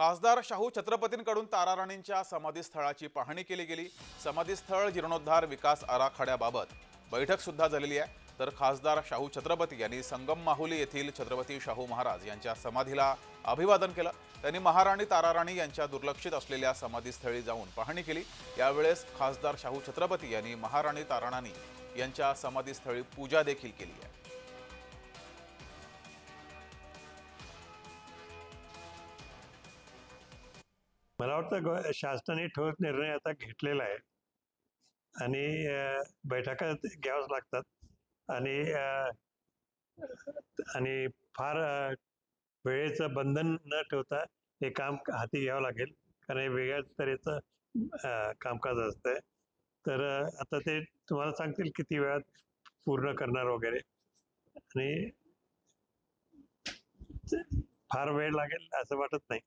खासदार शाहू छत्रपतींकडून ताराराणींच्या समाधीस्थळाची पाहणी केली गेली. समाधीस्थळ जीर्णोद्धार विकास आराखड्याबाबत बैठक सुद्धा झालेली आहे. तर खासदार शाहू छत्रपती यांनी संगम माहुली येथील छत्रपती शाहू महाराज यांच्या समाधीला अभिवादन केलं. त्यांनी महाराणी ताराराणी यांच्या दुर्लक्षित असलेल्या समाधीस्थळी जाऊन पाहणी केली. यावेळेस खासदार शाहू छत्रपती यांनी महाराणी ताराराणी यांच्या समाधीस्थळी पूजा देखील केली आहे. मला वाटतं शासनाने ठोस निर्णय आता घेतलेला आहे. आणि बैठका घ्याव्याच लागतात. आणि आणि फार वेळेचं बंधन न ठेवता हे काम हाती घ्यावं लागेल. कारण हे वेगळ्याच तऱ्हेचं कामकाज असतंय. तर आता ते तुम्हाला सांगतील किती वेळात पूर्ण करणार वगैरे. आणि फार वेळ लागेल असं वाटत नाही.